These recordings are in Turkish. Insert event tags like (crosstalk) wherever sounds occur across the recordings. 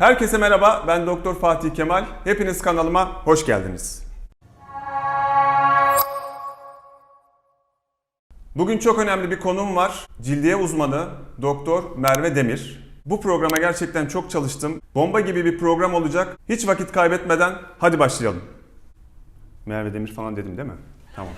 Herkese merhaba, ben Doktor Fatih Kemal. Hepiniz kanalıma hoş geldiniz. Bugün çok önemli bir konuğum var. Cildiye uzmanı Doktor Merve Demir. Bu programa gerçekten çok çalıştım. Bomba gibi bir program olacak. Hiç vakit kaybetmeden hadi başlayalım. Merve Demir falan dedim değil mi? Tamam.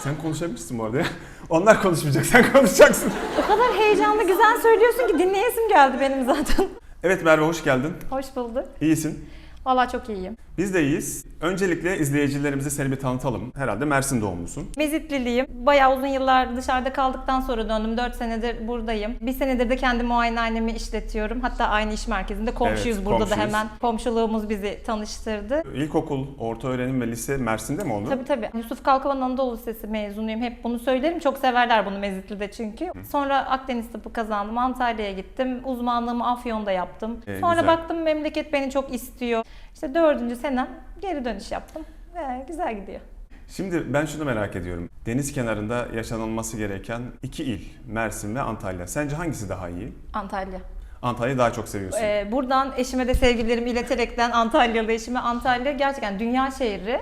Sen konuşabilirsin bu arada ya. Onlar konuşmayacak, sen konuşacaksın. O kadar heyecanlı güzel söylüyorsun ki dinleyesim geldi benim zaten. Evet Merve hoş geldin. Hoş bulduk. İyisin. Valla çok iyiyim. Biz de iyiyiz. Öncelikle izleyicilerimize seni bir tanıtalım. Herhalde Mersin doğumlusun. Mezitliliyim. Bayağı uzun yıllar dışarıda kaldıktan sonra döndüm. 4 senedir buradayım. Bir senedir de kendi muayenehanemi işletiyorum. Hatta aynı iş merkezinde komşuyuz Evet, burada komşuyuz. da hemen. Komşuluğumuz bizi tanıştırdı. İlkokul, orta öğrenim ve lise Mersin'de mi oldu? Tabii tabii. Yusuf Kalkavan Anadolu Lisesi mezunuyum. Hep bunu söylerim. Çok severler bunu Mezitli'de çünkü. Sonra Akdeniz Tıbbı kazandım. Antalya'ya gittim. Uzmanlığımı Afyon'da yaptım. Ee, Sonra güzel. baktım memleket beni çok istiyor. İşte dördüncü senem geri dönüş yaptım. Ve güzel gidiyor. Şimdi ben şunu merak ediyorum. Deniz kenarında yaşanılması gereken iki il, Mersin ve Antalya. Sence hangisi daha iyi? Antalya. Antalya'yı daha çok seviyorsun. Ee, buradan eşime de sevgilerimi ileterekten Antalyalı eşime Antalya gerçekten dünya şehri.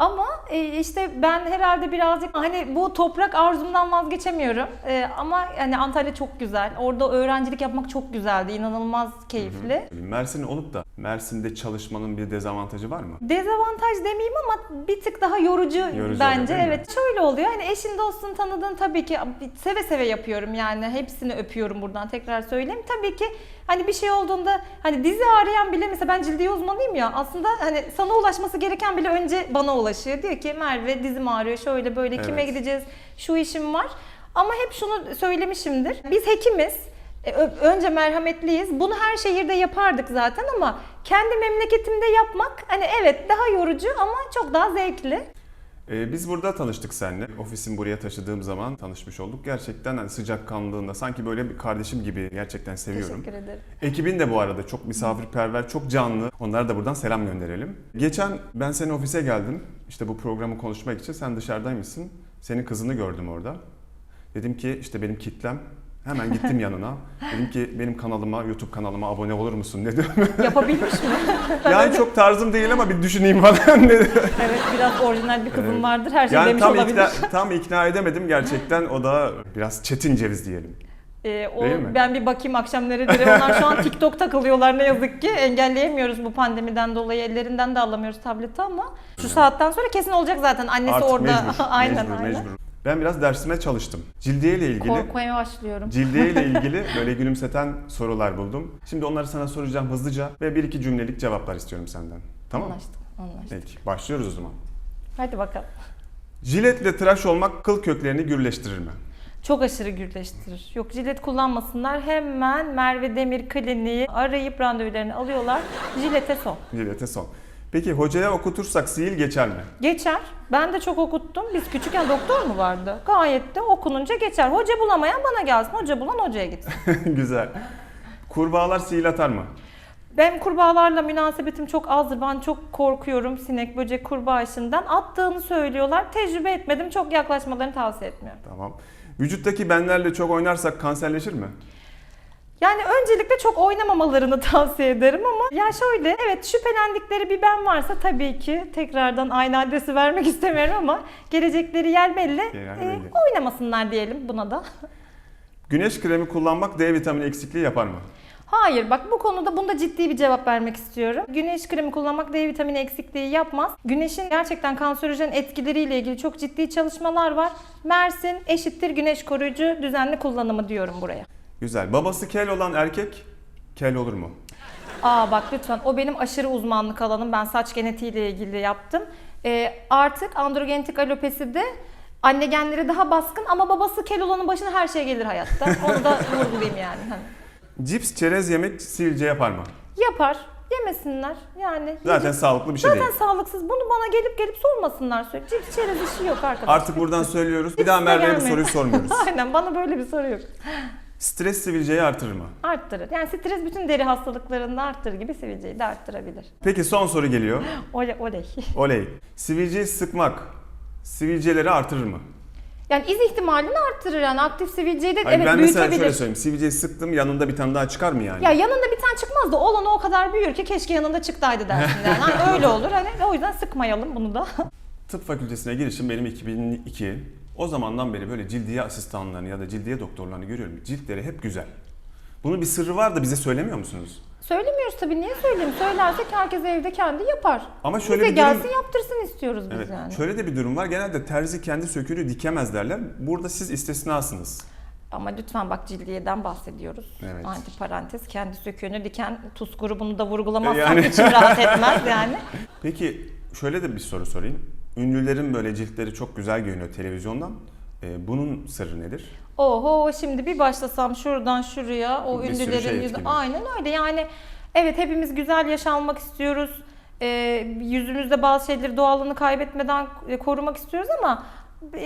Ama e, işte ben herhalde birazcık hani bu toprak arzumdan vazgeçemiyorum. E, ama yani Antalya çok güzel. Orada öğrencilik yapmak çok güzeldi. İnanılmaz keyifli. Mersin olup da Mersin'de çalışmanın bir dezavantajı var mı? Dezavantaj demeyeyim ama bir tık daha yorucu, Yorucu bence. oluyor, evet. Şöyle oluyor. Hani eşin dostun tanıdığın tabii ki seve seve yapıyorum yani. Hepsini öpüyorum buradan tekrar söyleyeyim. Tabii ki hani bir şey olduğunda hani dizi arayan bile mesela ben cildiye uzmanıyım ya. Aslında hani sana ulaşması gereken bile önce bana ulaşıyor. Diyor ki Merve dizim ağrıyor şöyle böyle kime Evet. gideceğiz şu işim var. Ama hep şunu söylemişimdir. Biz hekimiz. E, Önce merhametliyiz. Bunu her şehirde yapardık zaten ama kendi memleketimde yapmak hani evet daha yorucu ama çok daha zevkli. Ee, biz burada tanıştık seninle. Ofisimi buraya taşıdığım zaman tanışmış olduk. Gerçekten hani sıcakkanlığında sanki böyle bir kardeşim gibi gerçekten seviyorum. Teşekkür ederim. Ekibin de bu arada çok misafirperver, çok canlı. Onlara da buradan selam gönderelim. Geçen ben senin ofise geldim. İşte bu programı konuşmak için sen dışarıdaymışsın. Senin kızını gördüm orada. Dedim ki işte benim kitlem. Hemen gittim yanına. Dedim ki benim kanalıma, YouTube kanalıma abone olur musun dedim. (laughs) Yapabilmiş mi? (laughs) yani çok tarzım değil ama bir düşüneyim falan (laughs) dedi. evet biraz orijinal bir kızım vardır. Her şey Yani demiş tam olabilir. ikna, tam ikna edemedim gerçekten. O da biraz çetin ceviz diyelim. Ee, o, Değil mi? ben bir bakayım akşam neredir. Onlar şu an TikTok takılıyorlar ne yazık ki. Engelleyemiyoruz bu pandemiden dolayı. Ellerinden de alamıyoruz tableti ama şu saatten sonra kesin olacak zaten. Annesi Artık orada. mecbur, aynen mecbur, aynen. mecbur. Ben biraz dersime çalıştım. Cildiye ile ilgili Korkmaya başlıyorum. Cildiye ile (laughs) ilgili böyle gülümseten sorular buldum. Şimdi onları sana soracağım hızlıca ve bir iki cümlelik cevaplar istiyorum senden. Tamam mı? Anlaştık. Anlaştık. Peki başlıyoruz o zaman. Hadi bakalım. Jiletle tıraş olmak kıl köklerini gürleştirir mi? Çok aşırı gürleştirir. Yok jilet kullanmasınlar. Hemen Merve Demir Kliniği arayıp randevularını alıyorlar. Jilete son. Jilete son. Peki hocaya okutursak sihir geçer mi? Geçer. Ben de çok okuttum. Biz küçükken doktor mu vardı? Gayet de okununca geçer. Hoca bulamayan bana gelsin. Hoca bulan hocaya gitsin. (laughs) Güzel. Kurbağalar sihir atar mı? Benim kurbağalarla münasebetim çok azdır. Ben çok korkuyorum sinek, böcek, kurbağa işinden. Attığını söylüyorlar. Tecrübe etmedim. Çok yaklaşmalarını tavsiye etmiyorum. Tamam. Vücuttaki benlerle çok oynarsak kanserleşir mi? Yani öncelikle çok oynamamalarını (laughs) tavsiye ederim ama ya şöyle evet şüphelendikleri bir ben varsa tabii ki tekrardan aynı adresi vermek (laughs) istemiyorum ama gelecekleri yer belli. Yer Ee, oynamasınlar diyelim buna da. Güneş kremi kullanmak D vitamini eksikliği yapar mı? Hayır bak bu konuda bunda ciddi bir cevap vermek istiyorum. Güneş kremi kullanmak D vitamini eksikliği yapmaz. Güneşin gerçekten kanserojen etkileriyle ilgili çok ciddi çalışmalar var. Mersin eşittir güneş koruyucu düzenli kullanımı diyorum buraya. Güzel. Babası kel olan erkek kel olur mu? Aa bak lütfen o benim aşırı uzmanlık alanım. Ben saç genetiğiyle ilgili yaptım. Ee, artık androgenetik alopeside anne genleri daha baskın ama babası kel olanın başına her şey gelir hayatta. Onu da vurgulayayım yani. Hani. Cips, çerez yemek sivilce yapar mı? Yapar. Yemesinler. Yani Zaten sağlıklı bir şey Zaten değil. sağlıksız. Bunu bana gelip gelip sormasınlar sürekli. Cips çerez işi yok arkadaşlar. Artık buradan söylüyoruz. Bir daha Merve'ye bu soruyu sormuyoruz. (laughs) Aynen bana böyle bir soru yok. Stres sivilceyi artırır mı? Arttırır. Yani stres bütün deri hastalıklarını da arttırır gibi sivilceyi de arttırabilir. Peki son soru geliyor. (gasps) Oley oley. (laughs) Oley. Sivilceyi sıkmak sivilceleri artırır mı? Yani iz ihtimalini arttırır yani aktif sivilceyi de Hayır, evet ben mesela büyütebilir. şöyle söyleyeyim. Sivilceyi sıktım yanında bir tane daha çıkar mı yani? Ya yanında bir tane çıkmaz da olanı o kadar büyür ki keşke yanında çıktaydı dersin yani. Hani (laughs) öyle olur hani o yüzden sıkmayalım bunu da. Tıp fakültesine girişim benim 2002. O zamandan beri böyle cildiye asistanlarını ya da cildiye doktorlarını görüyorum. Ciltleri hep güzel. Bunun bir sırrı var da bize söylemiyor musunuz? Söylemiyoruz tabii niye söyleyeyim? Söylersek herkes evde kendi yapar. Ama şöyle Bize bir durum- gelsin yaptırsın istiyoruz biz Evet. yani. Şöyle de bir durum var. Genelde terzi kendi söküğünü dikemez derler. Burada siz istisnasınız. Ama lütfen bak cildiyeden bahsediyoruz. Evet. Anti parantez kendi söküğünü diken tuz grubunu da vurgulamazsam Yani- içim rahat etmez yani. (laughs) Peki şöyle de bir soru sorayım. Ünlülerin böyle ciltleri çok güzel görünüyor televizyondan. Ee, bunun sırrı nedir? Oho şimdi bir başlasam şuradan şuraya o Bir ünlülerin şey yüzü aynen öyle yani evet hepimiz güzel yaşanmak istiyoruz. Ee, yüzümüzde bazı şeyleri doğallığını kaybetmeden e, korumak istiyoruz ama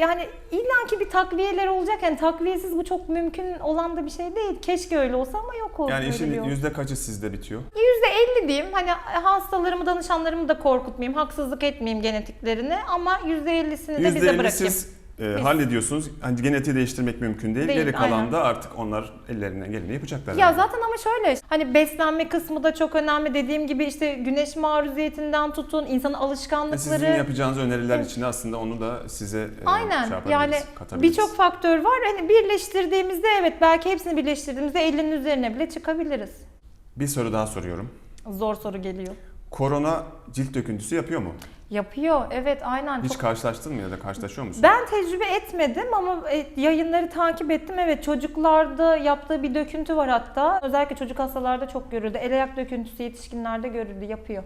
yani illaki bir takviyeler olacak. Yani takviyesiz bu çok mümkün olan da bir şey değil. Keşke öyle olsa ama yok o. Yani işin yüzde kaçı sizde bitiyor? %50 diyeyim. Hani hastalarımı, danışanlarımı da korkutmayayım, haksızlık etmeyeyim genetiklerini ama %50'sini de bize bırakayım. siz e, Biz- hallediyorsunuz. Hani genetiği değiştirmek mümkün değil. Değil, Geri kalan aynen. da artık onlar ellerinden geleni yapacaklar. Ya yani. zaten ama şöyle hani beslenme kısmı da çok önemli. Dediğim gibi işte güneş maruziyetinden tutun, insanın Ve alışkanlıkları. Sizin yapacağınız öneriler içinde aslında onu da size e, Aynen. şey yani birçok faktör var. Hani birleştirdiğimizde evet belki hepsini birleştirdiğimizde 50'nin üzerine bile çıkabiliriz. Bir soru daha soruyorum. Zor soru geliyor. Korona cilt döküntüsü yapıyor mu? Yapıyor. Evet aynen. Hiç Çok karşılaştın mı ya da karşılaşıyor musun? Ben tecrübe etmedim ama e, yayınları takip ettim. Evet çocuklarda yaptığı bir döküntü var hatta. Özellikle çocuk hastalarda çok görüldü. El ayak döküntüsü yetişkinlerde görüldü, yapıyor.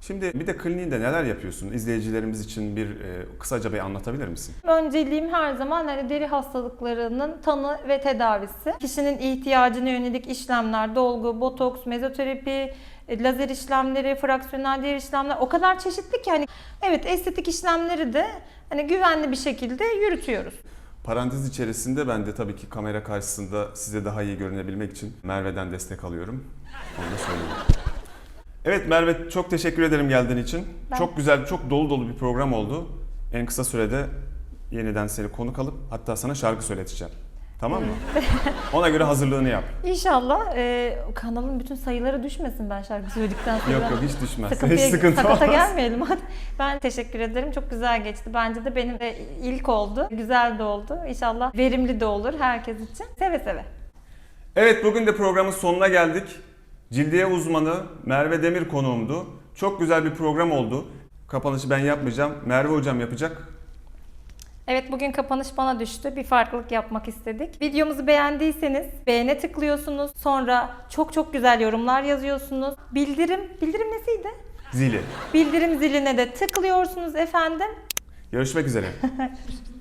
Şimdi bir de kliniğinde neler yapıyorsun? İzleyicilerimiz için bir e, kısaca bir anlatabilir misin? Önceliğim her zaman hani deri hastalıklarının tanı ve tedavisi. Kişinin ihtiyacına yönelik işlemler, dolgu, botoks, mezoterapi, e, lazer işlemleri, fraksiyonel diğer işlemler o kadar çeşitli ki hani evet estetik işlemleri de hani güvenli bir şekilde yürütüyoruz. Parantez içerisinde ben de tabii ki kamera karşısında size daha iyi görünebilmek için Merve'den destek alıyorum. Onu da söyleyeyim. Evet Merve çok teşekkür ederim geldiğin için. Ben- Çok güzel, çok dolu dolu bir program oldu. En kısa sürede yeniden seni konuk alıp hatta sana şarkı söyleteceğim. Tamam mı? (laughs) Ona göre hazırlığını yap. İnşallah e, kanalın bütün sayıları düşmesin ben şarkı söyledikten sonra. Yok yok hiç düşmez. Sıkıntıya, hiç sıkıntı sakata olmaz. gelmeyelim hadi. Ben teşekkür ederim. Çok güzel geçti. Bence de benim de ilk oldu. Güzel de oldu. İnşallah verimli de olur herkes için. Seve seve. Evet bugün de programın sonuna geldik. Cildiye uzmanı Merve Demir konuğumdu. Çok güzel bir program oldu. Kapanışı ben yapmayacağım. Merve hocam yapacak. Evet bugün kapanış bana düştü. Bir farklılık yapmak istedik. Videomuzu beğendiyseniz beğene tıklıyorsunuz. Sonra çok çok güzel yorumlar yazıyorsunuz. Bildirim, bildirim nesiydi? Zili. Bildirim ziline de tıklıyorsunuz efendim. Görüşmek üzere. (laughs)